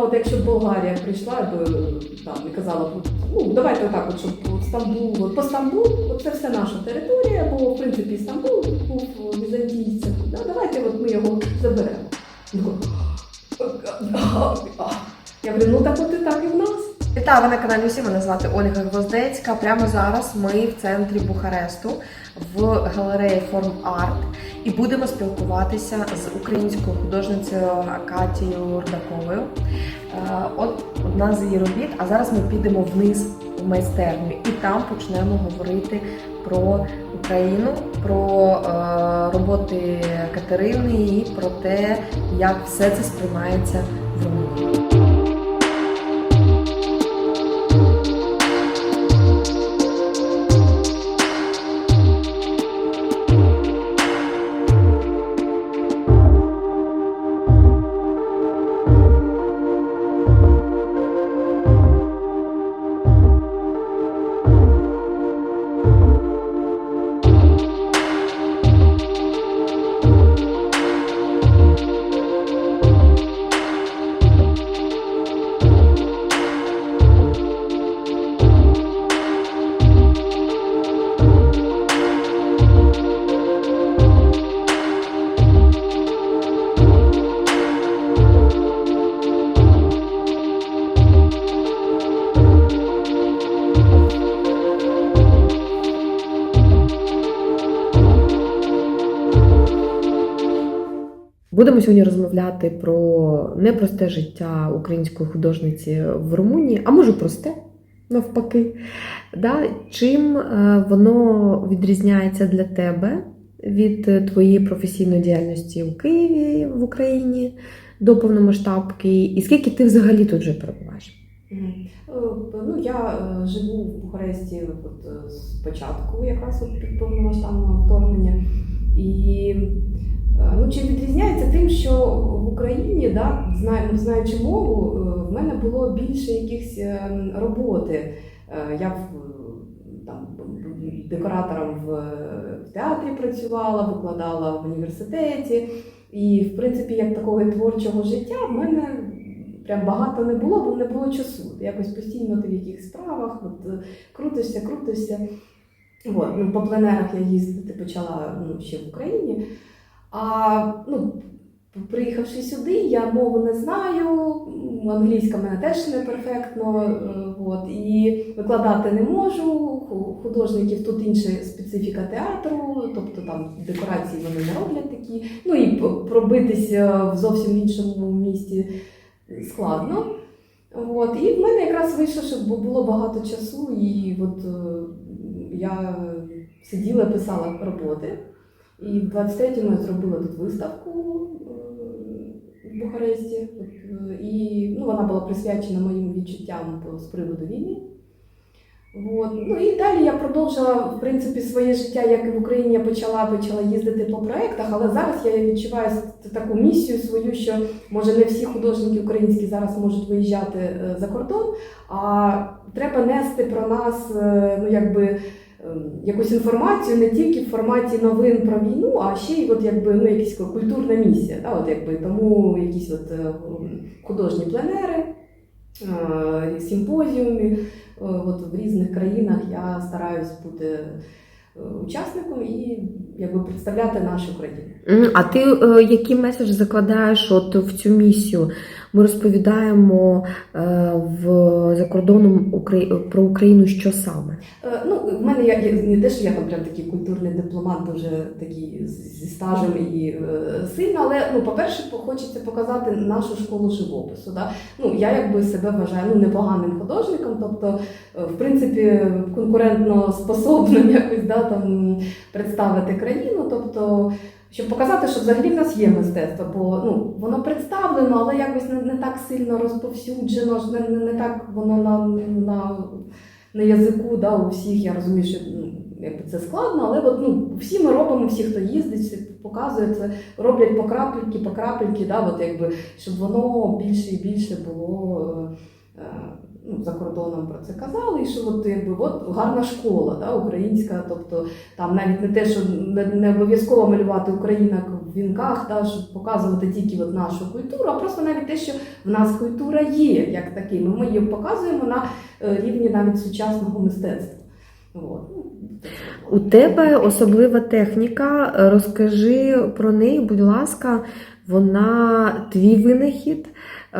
От якщо Болгарія прийшла б там і казала ну давайте отак, от, щоб Стамбул, от по Стамбул, от це все наша територія, бо в принципі Стамбул був візантійцем. Да, давайте от ми його заберемо. Я говорю, ну так от і так і в нас. Вітаю, ви на каналі Усі. Мене звати Ольга Гвоздецька. Прямо зараз ми в центрі Бухаресту в галереї Форм Арт і будемо спілкуватися з українською художницею Катією Рдаковою. Е, От одна з її робіт. А зараз ми підемо вниз в майстерню і там почнемо говорити про Україну, про е, роботи Катерини і про те, як все це сприймається в Румунії. Сьогодні розмовляти про непросте життя української художниці в Румунії, а може просте, навпаки. Да? Чим е, воно відрізняється для тебе від твоєї професійної діяльності у Києві в Україні до повномасштабки? І скільки ти взагалі тут вже перебуваєш? Е, Ну, я е, живу в Бухаресті от, з якраз от під повномасштабного вторгнення. І ну, чим відрізняється тим, що в Україні, да, знаю, знаючи мову, е, в мене було більше якихось е, роботи. Е, Я там, декоратором в, театрі працювала, викладала в університеті. І, в принципі, як такого творчого життя в мене прям багато не було, бо не було часу. Якось постійно ти в якихось справах, от, е, крутишся, крутишся. От, ну, по пленерах я їздити почала ну, ще в Україні. А ну, приїхавши сюди, я мову не знаю, англійська в мене теж не перфектно, е, от, і викладати не можу. Ху- Художників тут інша специфіка театру, тобто там декорації вони не роблять такі. Ну і пробитися в зовсім іншому місті складно. От, і в мене якраз вийшло, що було багато часу, і от е, я сиділа, писала роботи. І в 23-му я зробила тут виставку е, в Бухаресті. Е, І ну, вона була присвячена моїм відчуттям з приводу війни. От. Ну і далі я продовжила в принципі своє життя, як і в Україні я почала почала їздити по проектах, але зараз я відчуваю таку місію свою, що може не всі художники українські зараз можуть виїжджати е, за кордон, а треба нести про нас ну якби. Ем, Якусь інформацію не тільки в форматі новин про війну, а ще й от якби ну якась культурна місія. Да? От якби тому якісь от е, художні пленери, е, симпозіуми. Е, От в різних країнах я стараюсь бути учасником і якби представляти нашу країну. А ти який меседж закладаєш от в цю місію? Ми розповідаємо е, в за кордоном про Україну, що саме? Е, Ну, в мене я, я не те, що я там прям такий культурний дипломат, дуже такий зі стажем і е, сильно, але ну, по-перше, хочеться показати нашу школу живопису. Да? Ну, я якби себе вважаю ну, непоганим художником, тобто, в принципі, конкурентно способним якось да, там, представити країну. Тобто, щоб показати, що взагалі в нас є мистецтво, бо ну, воно представлено, але якось не, не так сильно розповсюджено, не, не, не так воно на, на, на язику да, у всіх. Я розумію, що ну, якби це складно, але от, ну, всі ми робимо, всі, хто їздить, всі показує це, роблять по крапельки, по крапельки, да, от, якби, щоб воно більше і більше було. За кордоном про це казали, і що от, якби, от гарна школа да, українська, тобто там навіть не те, що не, не обов'язково малювати українок в вінках, да, щоб показувати тільки от нашу культуру, а просто навіть те, що в нас культура є як такий. Ми її показуємо на е, рівні навіть сучасного мистецтва. У тебе особлива техніка. Розкажи про неї, будь ласка, вона твій винахід,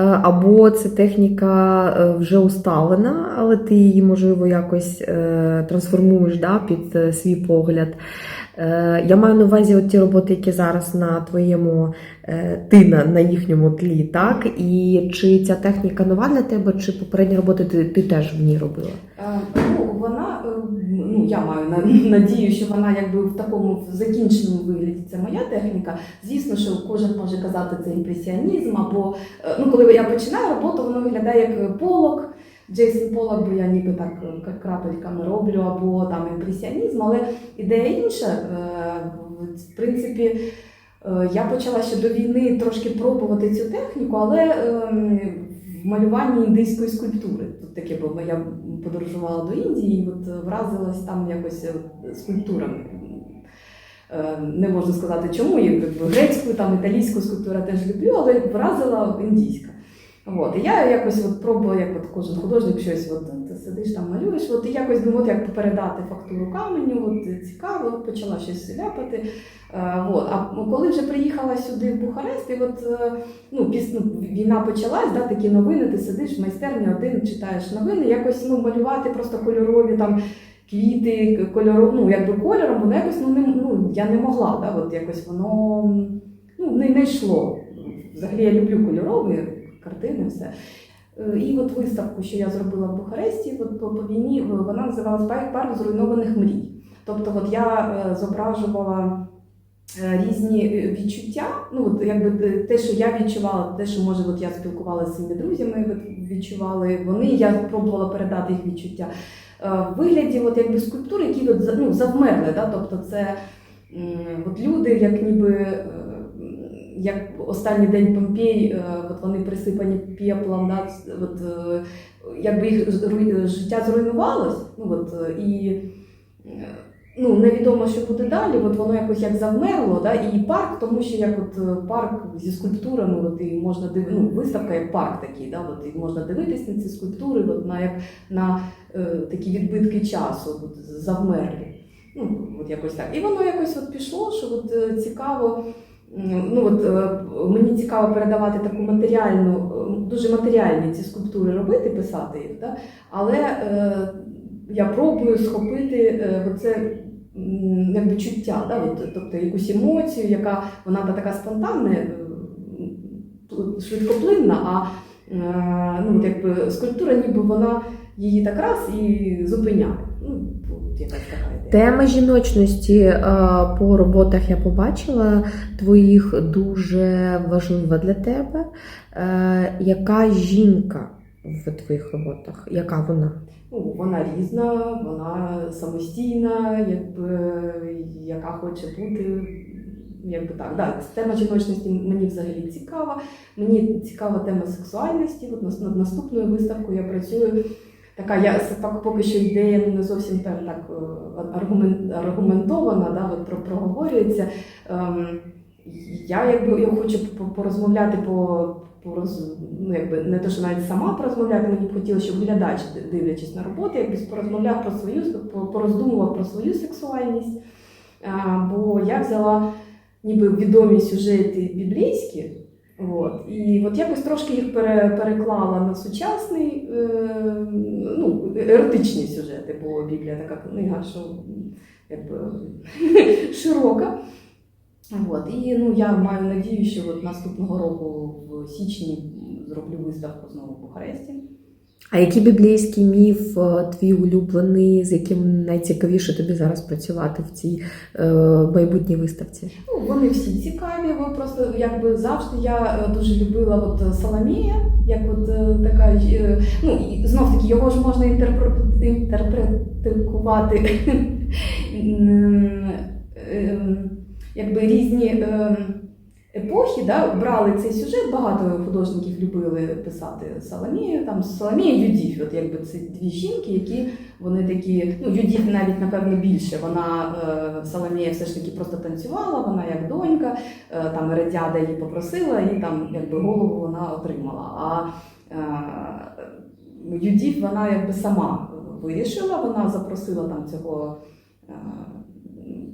або це техніка е, вже усталена, але ти її, можливо, якось е, трансформуєш да, під е, свій погляд. Е, Я маю на увазі от ті роботи, які зараз на твоєму е, ти на, на їхньому тлі, так? І чи ця техніка нова для тебе, чи попередні роботи ти, ти теж в ній робила? Е, Ну, вона, е, ну я маю надію, що вона якби в такому закінченому вигляді це моя техніка. Звісно, що кожен може казати це імпресіонізм, або е, ну, коли я починаю роботу, воно виглядає як полок. Джейсон Полок, бо я ніби так е, крапельками роблю, або там імпресіонізм, але ідея інша. Е, В принципі, я почала ще до війни трошки пробувати цю техніку, але ем, в малюванні індійської скульптури. Тут таке, було. я подорожувала до Індії і от вразилась там якось е, скульптурами. Е, Не можна сказати чому, я грецьку, там італійську скульптуру теж люблю, але вразила індійська. От, і я якось от пробувала, як от кожен художник щось, от, сидиш там малюєш, от, і якось думаю, от, як передати фактуру каменю, от, цікаво, почала щось ляпати. Е, от. А коли вже приїхала сюди в Бухарест, і от, е, ну, після війна почалась, да, такі новини, ти сидиш в майстерні один, читаєш новини, якось ну, малювати просто кольорові там. Квіти, кольору, ну якби кольором, воно якось ну, не, ну, я не могла, да, от якось воно ну, не, не йшло. Взагалі я люблю кольорові картини, все. Е, І от виставку, що я зробила в Бухаресті, от по, по війні, е, вона називалась «Парк- зруйнованих мрій. Тобто, от я е, зображувала різні відчуття. Ну, от якби те- що я відчувала, те, що може, от я спілкувалася з своїми друзями, от відчували вони, я пробувала передати їх відчуття. В вигляді от, якби скульптури, які от, ну, завмерли. Да? Тобто це от люди, як ніби. Е, Як останній день Помпей, е, от вони присипані пеплом, да, от, е, якби їх життя зруйнувалось, ну, от, е, і е, ну, невідомо, що буде далі, от воно якось як завмерло, да, і парк, тому що як от е, парк зі скульптурами, от, і можна див... ну, виставка як парк такий, да, от, і можна дивитись на ці скульптури, от, на, як, на е, такі відбитки часу, от, завмерлі. Ну, от якось так. І воно якось от пішло, що от, е, цікаво. М, Ну, от, е, мені цікаво передавати таку матеріальну, е, дуже матеріальні ці скульптури робити, писати їх. Да? Але е, я пробую схопити е, оце якби чуття, да? тобто якусь емоцію, яка вона та така спонтанна, е, швидкоплинна, а е, ну, от якби скульптура, ніби вона її так раз і зупиняє. Ну, така. Тема жіночності е, по роботах я побачила твоїх дуже важлива для тебе. Е, Яка жінка в твоїх роботах? Яка вона? Ну, вона різна, вона самостійна, якби, яка хоче бути. Якби так, да, тема жіночності мені взагалі цікава. Мені цікава тема сексуальності. От над наступною виставкою я працюю. Така я поки що ідея не зовсім так, так е, аргументована, да, от, про, проговорюється. Ем, я якби я хочу порозмовляти по, по роз, ну, якби не те, що навіть сама порозмовляти, мені б хотілося, щоб глядач, дивлячись на роботи, якось порозмовляв про свою, по- пороздумував про свою сексуальність. А, бо я взяла ніби відомі сюжети біблійські. От, і от якось трошки їх пере, переклала на сучасний, е, ну, еротичні сюжети, бо Біблія така книга, що якби широка. От, і ну, я маю надію, що от наступного року в січні зроблю виставку знову в Бухаресті. А який біблійський міф е, твій улюблений, з яким найцікавіше тобі зараз працювати в цій е, майбутній виставці? Ну, вони всі цікаві, бо просто якби завжди я е, дуже любила от Соломія, як от е, така, ну знов таки його ж можна інтерпре- інтерпретувати якби різні ем, епохи, да, брали цей сюжет, багато художників любили писати Соломію, там Соломія Юдіф, от якби це дві жінки, які вони такі, ну Юдіф навіть напевно більше. Вона е, Соломія все ж таки просто танцювала, вона як донька, е, там Ередіада її попросила, і там якби голову вона отримала. А е, Юдіф вона якби сама вирішила, вона запросила там цього.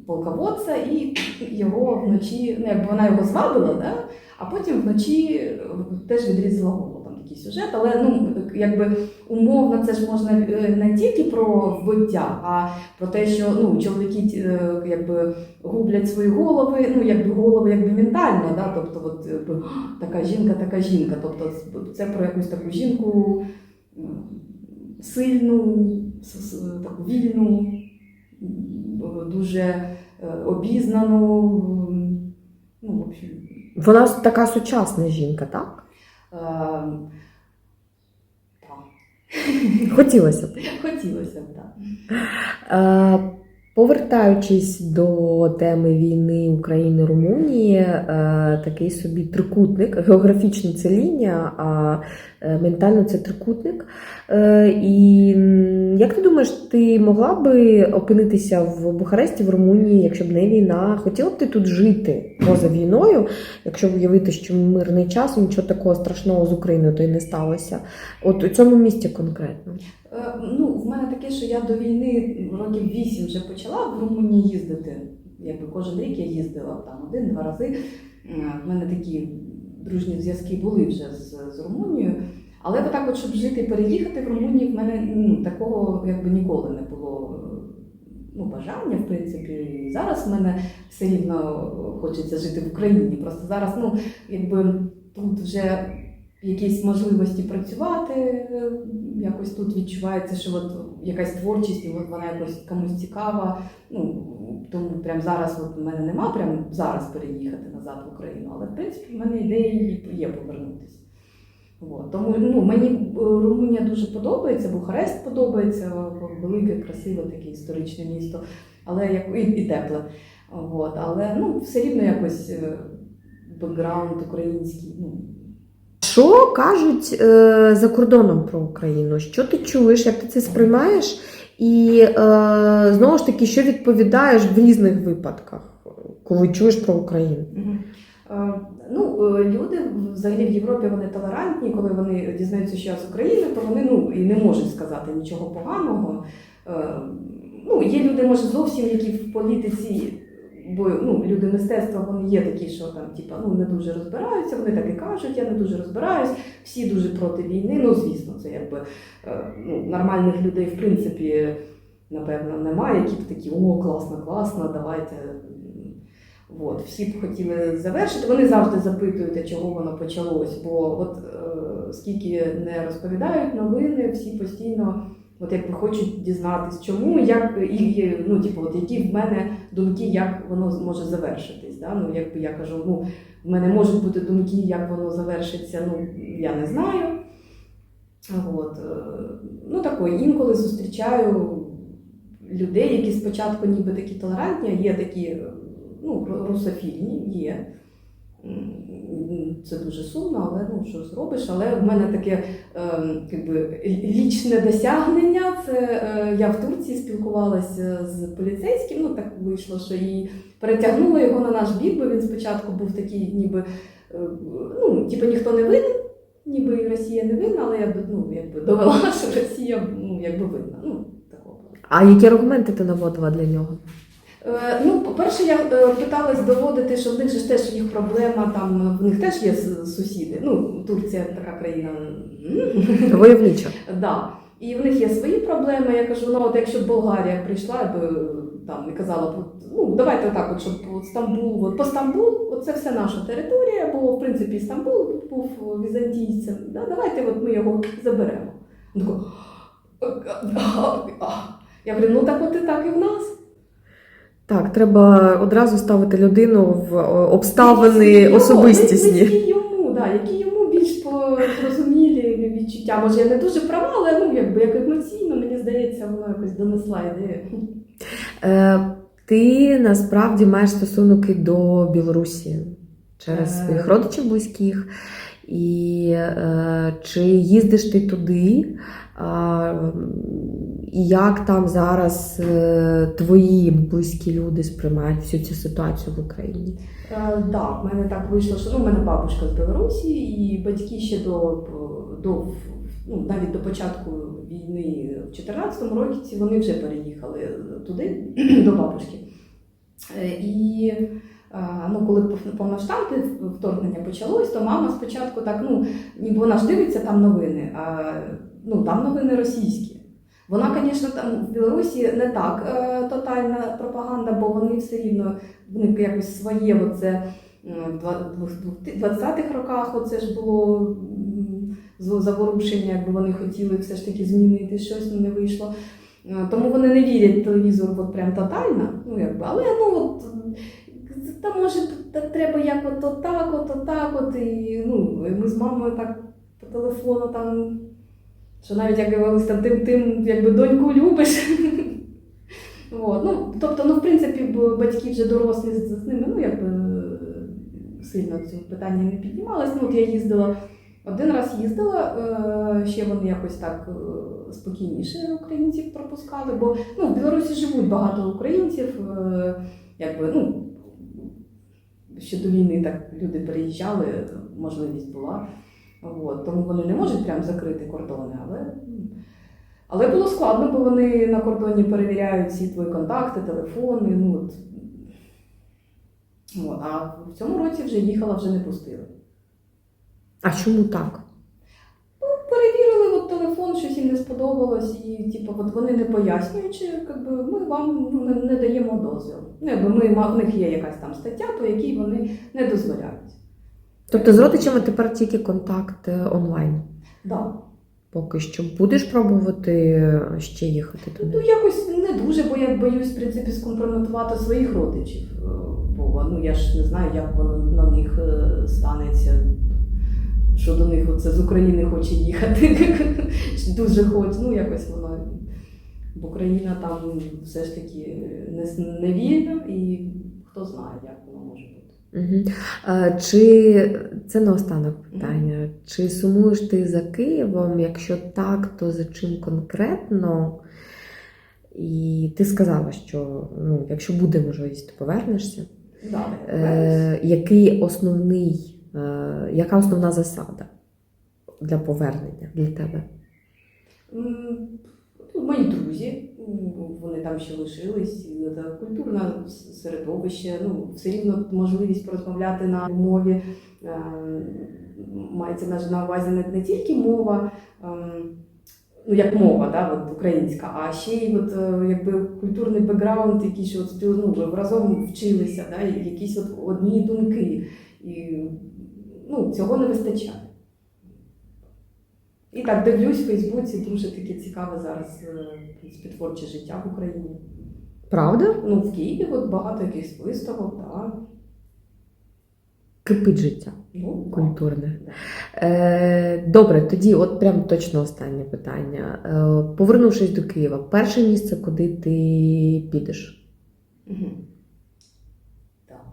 Полководця, і його вночі, ну якби вона його звабила, да? а потім вночі е, теж відрізала голову. Там такий сюжет, але ну якби умовно це ж можна е, не тільки про вбиття, а про те, що ну чоловіки е, якби гублять свої голови, ну якби голови якби ментально, да? тобто от, якби, така жінка, така жінка. Тобто це про якусь таку жінку сильну, таку вільну, дуже е, обізнану. Ну, в общем, Вона така сучасна жінка, так? е, так. Хотілося б. Хотілося б, так. Е, Повертаючись до теми війни України Румунії, е, такий собі трикутник, географічно це лінія, а е, ментально це трикутник. Е, І як ти думаєш, ти могла би опинитися в Бухаресті, в Румунії, якщо б не війна? Хотіла б ти тут жити поза війною, якщо уявити, що мирний час, нічого такого страшного з Україною то й не сталося? От у цьому місті конкретно. Ну, мене таке, що я до війни років вісім вже почала в Румунії їздити. Якби кожен рік я їздила там один-два рази. Е, В мене такі дружні зв'язки були вже з, з Румунією. Але отак, от, щоб жити і переїхати в Румунію, в мене ну, такого якби ніколи не було ну, бажання, в принципі. І зараз в мене все рівно хочеться жити в Україні. Просто зараз, ну, якби тут вже якісь можливості працювати, е, якось тут відчувається, що от якась творчість, і от вона якось комусь цікава. Ну, тому прямо зараз от в мене нема прямо зараз переїхати назад в Україну, але в принципі в мене ідеї є повернутися. От. Тому ну, мені е, Румунія дуже подобається, Бухарест подобається, велике, красиве таке історичне місто, але як і, і тепле. От. Але ну, все рівно якось е, бекграунд український. Ну, Що кажуть е, за кордоном про Україну? Що ти чуєш, як ти це сприймаєш? І е, знову ж таки, що відповідаєш в різних випадках, коли чуєш про Україну? Е, Ну, е, люди взагалі в Європі вони толерантні, коли вони дізнаються, що я з України, то вони ну, і не можуть сказати нічого поганого. Е, Ну, є люди, може, зовсім які в політиці, бо ну, люди мистецтва вони є такі, що там типа, ну, не дуже розбираються, вони так і кажуть, я не дуже розбираюсь, всі дуже проти війни. Ну, звісно, це якби е, ну, нормальних людей, в принципі, напевно, немає, які б такі, о, класно, класно, давайте. От, всі б хотіли завершити. Вони завжди запитують, чого воно почалось. Бо от е, скільки не розповідають новини, всі постійно от якби хочуть дізнатись, чому, як і ну, типу, от які в мене думки, як воно може завершитись. Да? Ну, якби я кажу, ну в мене можуть бути думки, як воно завершиться, ну я не знаю. От, е, ну такої інколи зустрічаю людей, які спочатку ніби такі толерантні, а є такі е, ну, русофільні, є. Це дуже сумно, але ну що зробиш. Але в мене таке ем, якби, лічне досягнення. Це е, я в Турції спілкувалася з поліцейським. Ну так вийшло, що і перетягнула його на наш бік, бо він спочатку був такий, ніби е, ну, типу, ніхто не винен, ніби і Росія не винна, але я б, ну, якби довела, що Росія ну, якби винна. Ну, такого. А які аргументи ти наводила для нього? Е, Ну, по-перше, я е, питалась доводити, що в них же ж теж їх проблема, там в них теж є сусіди. Ну, Турція така країна. Войовнича. Да. І в них є свої проблеми. Я кажу, ну от якщо б Болгарія прийшла б там і казала ну давайте так, от, щоб от Стамбул, от по Стамбул, от це все наша територія, бо в принципі Стамбул був візантійцем. Да, давайте от ми його заберемо. Я говорю, ну так от і так і в нас. Так, треба одразу ставити людину в обставини Його, особистісні. Які йому, да, які йому більш зрозумілі відчуття. Може, я не дуже права, але ну, якби, як емоційно, мені здається, воно якось донесла ідею. Е, ти насправді маєш стосунки до Білорусі. через Е. своїх родичів близьких. І е, чи їздиш ти туди? І як там зараз е, твої близькі люди сприймають всю цю ситуацію в Україні? Е, да, в мене так вийшло, що ну, в мене бабушка з Білорусі, і батьки ще до, до ну, навіть до початку війни в 2014 році вони вже переїхали туди, до бабушки. Е, І ну, коли пов- повноштабне вторгнення почалось, то мама спочатку так, ну, ніби вона ж дивиться там новини, а ну, там новини російські. Вона, звісно, там в Білорусі не так е, тотальна пропаганда, бо вони все рівно в них якось своє оце в 20-х роках оце ж було заворушення, якби вони хотіли все ж таки змінити щось, ну не вийшло. Е, Тому вони не вірять телевізору от прям тотально. Ну, якби, але ну от. Та може та треба як от, так, от, так, от і ну, ми з мамою так по телефону там, що навіть як говорилось, там тим, тим якби доньку любиш. От, ну, тобто, ну, в принципі, батьки вже дорослі з, ними, ну, якби е, сильно це питання не піднімалось. Ну, от я їздила, один раз їздила, е, ще вони якось так е, спокійніше українців пропускали, бо ну, в Білорусі живуть багато українців, якби, ну, ще до війни так люди переїжджали, можливість була. От, тому вони не можуть прям закрити кордони, але. Але було складно, бо вони на кордоні перевіряють всі твої контакти, телефони. Ну, от. От, а в цьому році вже їхала, вже не пустили. А чому так? Телефон, щось їм не сподобалось, і типу, от вони не пояснюючи, якби, ми вам не, не даємо дозвіл. Ну, якби ми, в них є якась там стаття, по якій вони не дозволяють. Тобто з родичами тепер тільки контакт е, онлайн. Да. Поки що будеш пробувати е, ще їхати туди? Ну, якось не дуже, бо я боюсь, в принципі, скомпрометувати своїх родичів. Е, Бо ну, я ж не знаю, як воно на них станеться. Що до них оце з України хоче їхати. Дуже хоче. Ну, якось воно. Бо Україна там все ж таки не, не вільна, і хто знає, як воно може бути. Угу. Е, чи це наостанок питання? Чи сумуєш ти за Києвом? Якщо так, то за чим конкретно? І ти сказала, що ну, якщо буде можливість, то повернешся. Да, Е, який основний, яка основна засада для повернення для тебе? Ну, Мої друзі, вони там ще лишились, культурне середовище, ну, все рівно можливість порозмовляти на мові. е, Мається на- увазі не, не тільки мова, ем, ну як мова, да, от, українська, а ще й от, е, якби культурний бекграунд, який що от, ну, разом вчилися, да, якісь от одні думки. І ну, цього не вистачає. І так дивлюсь в Фейсбуці, дуже таке цікаве зараз е, творче життя в Україні. Правда? Ну, в Києві от багато якихось виставок, так. Кипить життя Ну, культурне. Да. Е, добре, тоді, от прям точно останнє питання. Е, повернувшись до Києва, перше місце, куди ти підеш? Угу. Так.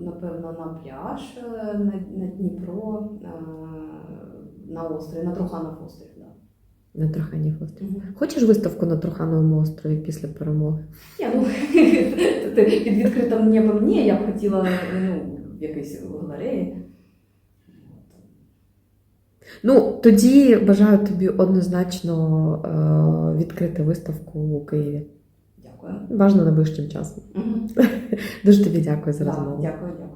Ну, напевно, на пляж, е, на, на Дніпро, е, на острів, на Труханов острів. Да. На Труханів острові. Угу. Хочеш виставку на Трухановому острові після перемоги? Ні, ну, під відкритим небом ні, я б хотіла ну, в якійсь галереї. Ну, тоді бажаю тобі однозначно е, відкрити виставку у Києві. Дякую. Бажано найближчим часом. Угу. Дуже тобі дякую за розмову. Дякую, дякую.